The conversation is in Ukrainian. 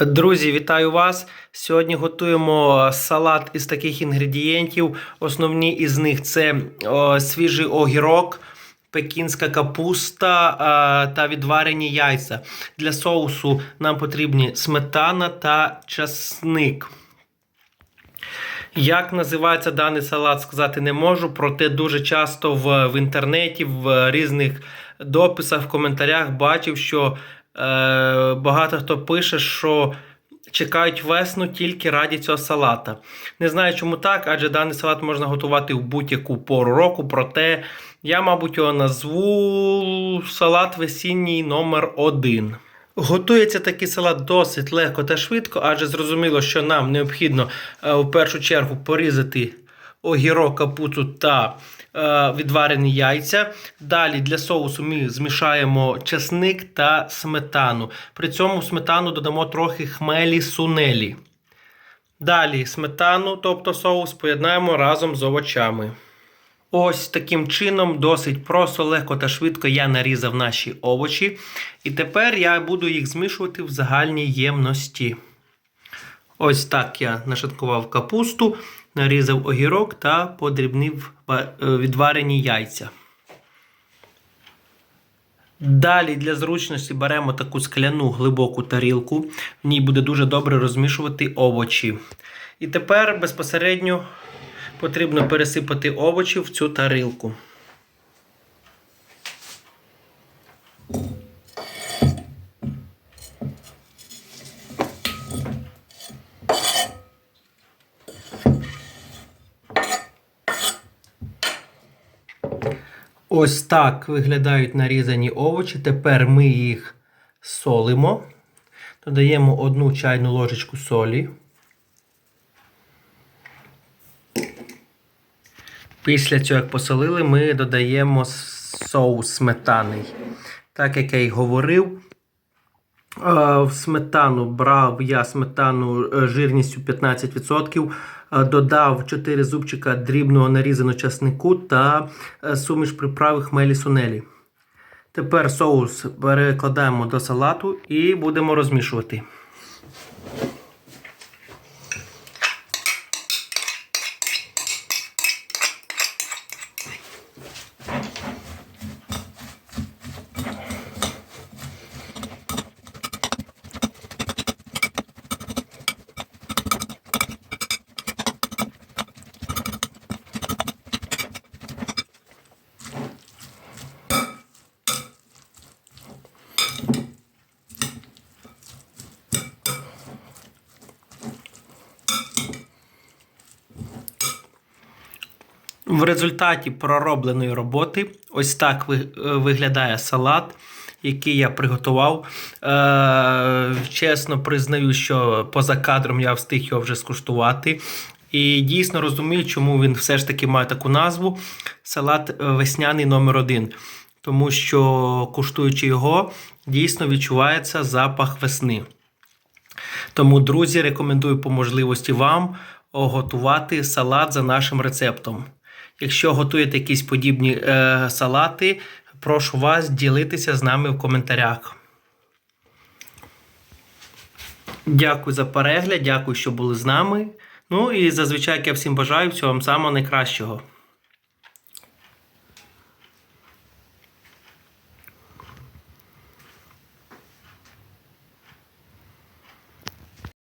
Друзі, вітаю вас! Сьогодні готуємо салат із таких інгредієнтів. Основні із них це о, свіжий огірок, пекінська капуста а, та відварені яйця. Для соусу нам потрібні сметана та часник. Як називається даний салат, сказати не можу, проте дуже часто в, в інтернеті, в різних дописах, в коментарях бачив, що багато хто пише, що чекають весну тільки раді цього салата. Не знаю, чому так, адже даний салат можна готувати в будь-яку пору року, проте я, мабуть, його назву салат весінній номер 1 Готується такий салат досить легко та швидко, адже зрозуміло, що нам необхідно е, в першу чергу порізати огірок, капуцу та е, відварені яйця. Далі для соусу ми змішаємо чесник та сметану. При цьому в сметану додамо трохи хмелі сунелі. Далі сметану, тобто соус, поєднаємо разом з овочами. Ось таким чином, досить просто, легко та швидко я нарізав наші овочі. І тепер я буду їх змішувати в загальній ємності. Ось так я нашаткував капусту, нарізав огірок та подрібнив е, відварені яйця. Далі для зручності беремо таку скляну глибоку тарілку, в ній буде дуже добре розмішувати овочі. І тепер безпосередньо потрібно пересипати овочі в цю тарілку. Ось так виглядають нарізані овочі. Тепер ми їх солимо. Додаємо одну чайну ложечку солі. Після цього, як посолили, ми додаємо соус сметаний. Так як я й говорив, в сметану брав я сметану е, жирністю 15%, е, додав 4 зубчика дрібного нарізаного часнику та е, суміш приправи хмелі сунелі. Тепер соус перекладаємо до салату і будемо розмішувати. В результаті проробленої роботи ось так е, виглядає салат, який я приготував. Е, чесно признаю, що поза кадром я встиг його вже скуштувати. І дійсно розумію, чому він все ж таки має таку назву салат е, весняний номер 1 Тому що, куштуючи його, дійсно відчувається запах весни. Тому, друзі, рекомендую по можливості вам готувати салат за нашим рецептом. Якщо готуєте якісь подібні е, салати, прошу вас ділитися з нами в коментарях. Дякую за перегляд, дякую, що були з нами. Ну і зазвичай я всім бажаю всього вам самого найкращого.